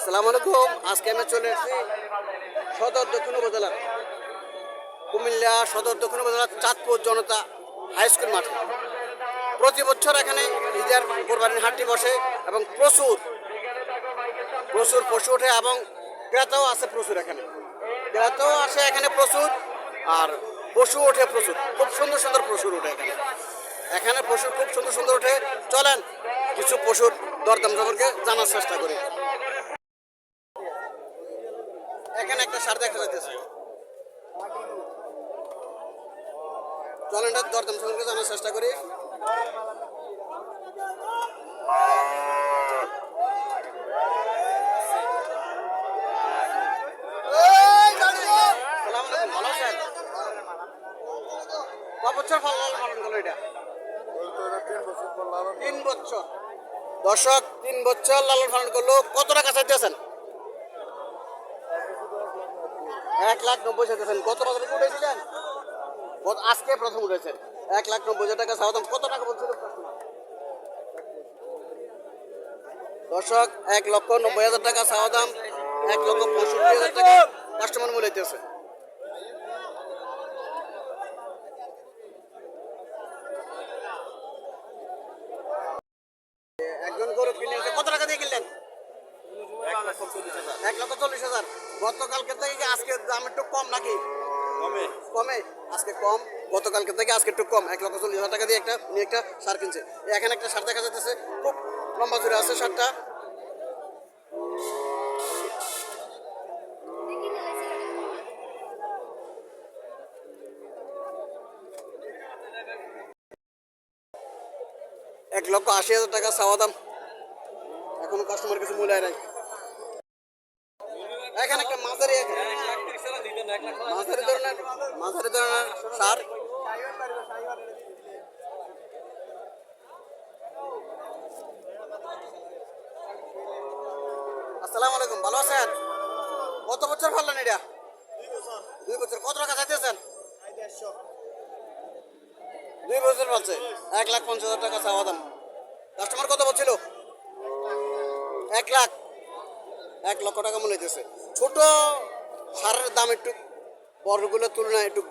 আসসালামু আলাইকুম। আজকে আমি চলে এসেছি সদর দক্ষিণ উপজেলার কুমিল্লা সদর দক্ষিণ উপজেলার চাঁদপুর জনতা হাই স্কুল মাঠে। প্রতি বছর এখানে ঈদের কোরবানির হাটটি বসে এবং প্রচুর প্রচুর পশু ওঠে এবং ক্রেতাও আছে প্রচুর এখানে। ক্রেতাও আসে এখানে প্রচুর আর পশু ওঠে প্রচুর। খুব সুন্দর সুন্দর পশু ওঠে এখানে। এখানে পশু খুব সুন্দর সুন্দর ওঠে। চলেন কিছু পশুর দরদাম সম্পর্কে জানার চেষ্টা করি। এখানে একটা সার দেখা যাইতেছে। দরদাম জানার চেষ্টা করি। তিন বছর। দর্শক, তিন বছর লালন পালন করল। কত টাকা চাইতেছেন? এক লাখ নব্বই কত উঠেছিলেন? আজকে প্রথম উঠেছেন। এক লাখ নব্বই হাজার টাকা চাওয়া কত টাকা বলছিল দর্শক, এক লক্ষ নব্বই হাজার টাকা চাওয়া এক লক্ষ পঁয়ষট্টি হাজার টাকা কাস্টমার মূল্য দিতেছে একজন গরু কিনেছে কত টাকা দিয়ে কিনলেন এক লক্ষ চল্লিশ হাজার গতকালকে থেকে কি আজকে দাম একটু কম নাকি? কমে। কমে? আজকে কম। গতকালকে থেকে আজকে একটু কম। এক লক্ষ চল্লিশ হাজার টাকা দিয়ে একটা নিয়ে একটা সার কিনছে। এখানে একটা সার দেখা যাচ্ছে খুব লম্বা জুড়ে আছে সারটা। এক লক্ষ আশি হাজার টাকা চাওয়া দাম। এখনও কাস্টমার কিছু মূল্য নাই। এখানে সার। আসসালামু আলাইকুম, ভালো আছেন? কত বছর ফাললেন এটা? দুই বছর। কত টাকা চাইতেছেন? দুই বছর ফেলছে এক লাখ পঞ্চাশ হাজার টাকা চাওয়া দাম। কাস্টমার কত বলছিল? এক লাখ। এক লক্ষ টাকা মনে হইতেছে। ছোট সারের দাম একটু বড়গুলোর তুলনায় একটু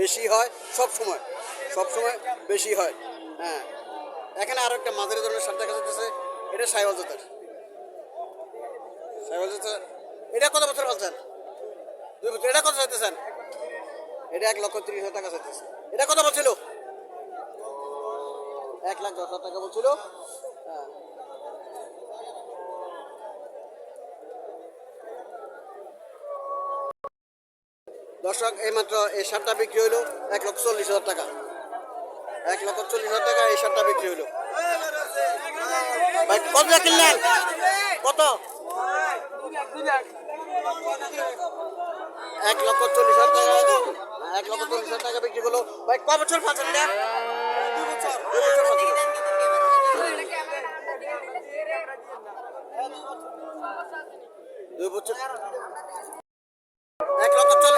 বেশি হয়, সব সময় সব সময় বেশি হয় হ্যাঁ। এখানে আরও একটা মাঝারি ধরনের সার দেখা যাচ্ছে, এটা সাইওয়াল জাতের। সাইওয়াল জাতের, এটা কত বছর বলছেন দুই বছর, এটা কত চাইতেছেন? এটা এক লক্ষ তিরিশ হাজার টাকা চাইতেছে। এটা কত বলছিল? এক লাখ দশ হাজার টাকা বলছিল। দর্শক, এইমাত্র এই শার্টটা বিক্রি হইল এক লক্ষ চল্লিশ হাজার টাকা। এক লক্ষ চল্লিশ হাজার টাকা এই শার্টটা বিক্রি হইল। ভাই, কত কিনলেন? কত? এক লক্ষ চল্লিশ হাজার টাকা। এক লক্ষ চল্লিশ হাজার টাকা বিক্রি করল ভাই, ক বছর বছর পাচ্ছেন দুই বছর এক লক্ষ চল্লিশ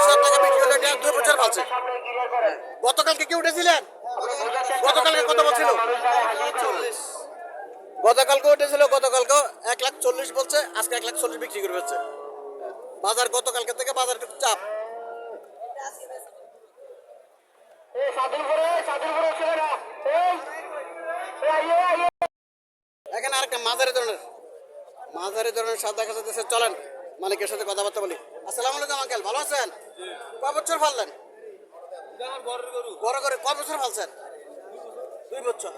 গতকালকে উঠেছিল গতকালকে এক লাখ চল্লিশ বলছে, আজকে এক লাখ চল্লিশ বিক্রি করে বাজার গতকালকে থেকে বাজার একটু চাপ। এখানে আরেকটা মাঝারি ধরনের মাঝারি ধরনের দেখা যাচ্ছে চলেন, মালিকের সাথে কথাবার্তা বলি আসসালামু আলাইকুম আঙ্কেল ভালো আছেন ক বছর ফাললেন বড় করে ক বছর ফালছেন দুই বছর।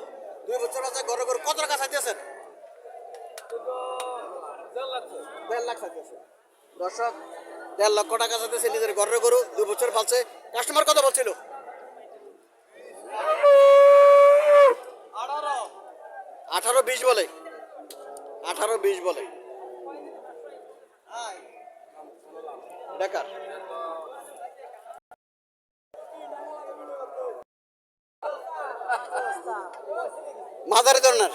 দুই বছর আছে গড় গড় কত টাকা চাইতেছেন? দেড় লাখ চাইতেছে দর্শক, দেড় লক্ষ টাকা চাইতেছে নিজের ঘরের গরু দুই বছর ফালছে কাস্টমার কত বলছিল? আঠারো বিশ বলে। আঠারো বিশ বলে। বেকার মাঝারি ধরনের।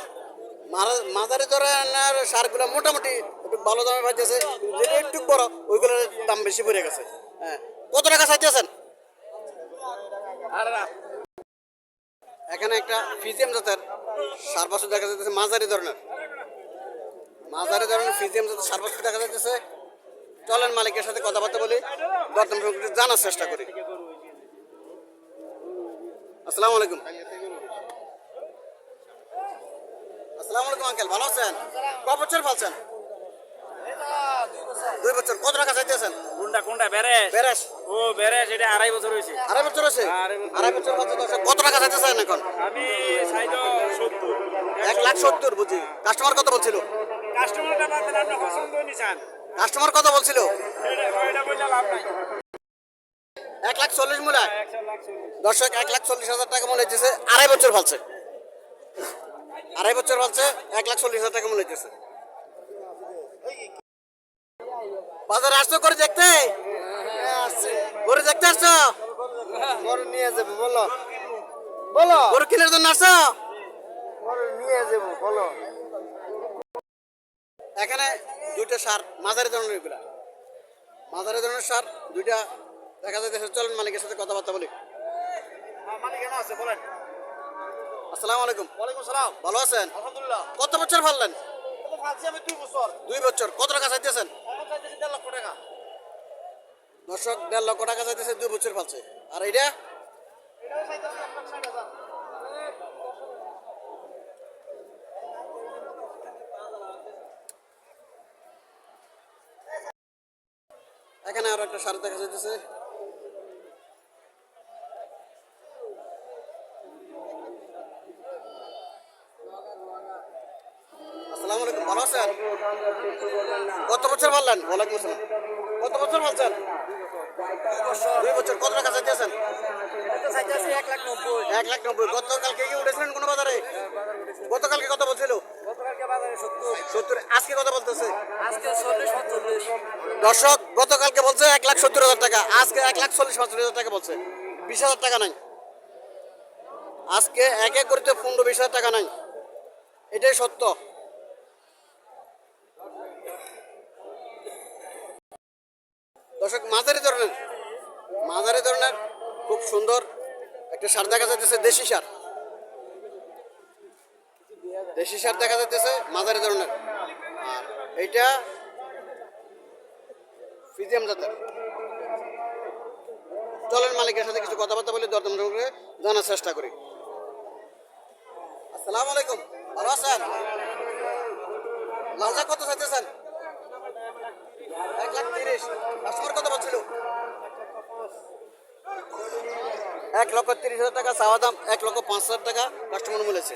মাঝারি ধরনের সারগুলো মোটামুটি একটু ভালো দামে পাইতেছে যেটা একটু বড়, ওইগুলোর দাম বেশি পড়ে গেছে। হ্যাঁ। কত টাকা চাইতেছেন? এখানে একটা ফিজিয়াম জাতের সার বাছুর দেখা যাচ্ছে মাঝারি ধরনের। মাঝারি ধরনের ফিজিএম যাতে সার্বত্র দেখা যাচ্ছে চলেন মালিকের সাথে কথাবার্তা বলি দরদাম সম্পর্কে জানার চেষ্টা করি। আসসালামু আলাইকুম। আসসালামু আলাইকুম আঙ্কেল ভালো আছেন? ক বছর দুই বছর। কত টাকা চাইতেছেন? কোনটা কোনটা বেরেস বেরাস ও বেরেস এটা আড়াই বছর হয়েছে। আড়াই বছর আছে আড়াই বছর। কত টাকা চাইতেছেন এখন? আমি চাইতো সত্তর। এক লাখ সত্তর বুঝি। কাস্টমার কত বলছিল? কাস্টমারটা পাচ্ছেন পছন্দ কাস্টমার কত বলছিল? এক লাখ চল্লিশ মূলা। দর্শক এক লাখ চল্লিশ হাজার টাকা মনে হচ্ছে আড়াই বছর ফালছে আড়াই বছর ফালছে এক লাখ চল্লিশ হাজার টাকা মনে হচ্ছে বাজারে আসছো করে দেখতে? করে দেখতে আসছো? বড় নিয়ে যাব বলো। বলো। গরু কেনার জন্য আসছো? বড় নিয়ে যাব বলো। এখানে দুইটা সার মাঝারি ধরনের এগুলা। মাঝারি ধরনের সার দুইটা দেখা যাচ্ছে চলেন মালিকের সাথে কথাবার্তা বলি। মালিক কেন আছে বলেন। আসসালামু আলাইকুম। ওয়ালাইকুম সালাম। ভালো আছেন? আলহামদুলিল্লাহ। কত বছর ফাললেন আমি দুই বছর। দুই বছর। কত টাকা চাইতেছেন? দেড় লক্ষ টাকা। দর্শক দেড় লক্ষ টাকা চাইতেছে দুই বছর ফালছে আর এইটা এটাও চাইতেছি এক লাখ ষাট হাজার এখানে আরও একটা সার দেখা যাইতেছে। আসসালামু আলাইকুম ভালো আছেন? কত বছর বললেন ওয়ালাইকুম আসসালাম। কত বছর বলছেন দুই বছর। কত টাকা চাইতেছেন? চাইতেছি এক লাখ নব্বই। এক লাখ নব্বই। গতকালকে কি উঠেছিলেন কোনো বাজারে গতকালকে কত বলছিল গতকালকে বাজারে সত্তর আজকে কত বলতেছে? দর্শক গতকালকে বলছে এক লাখ সত্তর হাজার টাকা আজকে এক লাখ চল্লিশ হাজার টাকা বলছে। বিশ হাজার টাকা নাই। আজকে এক এক করতে পনেরো বিশ হাজার টাকা নাই। এটাই সত্য। দর্শক মাঝারি ধরনের মাঝারি ধরনের খুব সুন্দর একটা সার দেখা যাইতেছে দেশি সার। দেশি সার দেখা যাইতেছে মাঝারি ধরনের। এইটা ফিজিয়াম জাতের। চলেন মালিকের সাথে কিছু কথাবার্তা বলে, দরদাম করে জানার চেষ্টা করি। আসসালামু আলাইকুম। ভালো আছেন? লালজা কত চাইতেছেন? এক লাখ তিরিশ। কাস্টমার কত বলছিল এক লক্ষ তিরিশ হাজার টাকা, চাওয়া দাম এক লক্ষ পাঁচ হাজার টাকা, কাস্টমার বলেছে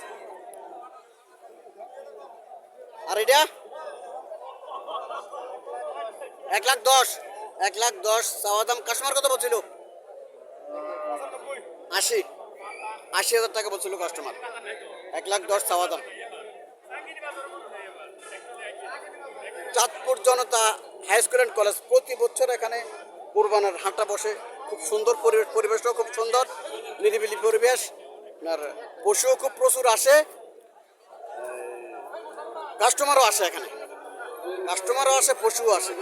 আর এটা? এক লাখ দশ, এক লাখ দশ, চাওয়া দাম কাস্টমার কত বলছিল? আশি। আশি হাজার টাকা বলছিল কাস্টমার। এক লাখ দশ চাওয়া দাম। Chandpur Janata high school and college প্রতি বছর এখানে কোরবানের হাটটা বসে। খুব সুন্দর পরিবেশ, পরিবেশটাও খুব সুন্দর, নিরিবিলি পরিবেশ। আর পশুও খুব প্রচুর আসে। কাস্টমারও আসে এখানে। কাস্টমারও আসে, পশুও আসে।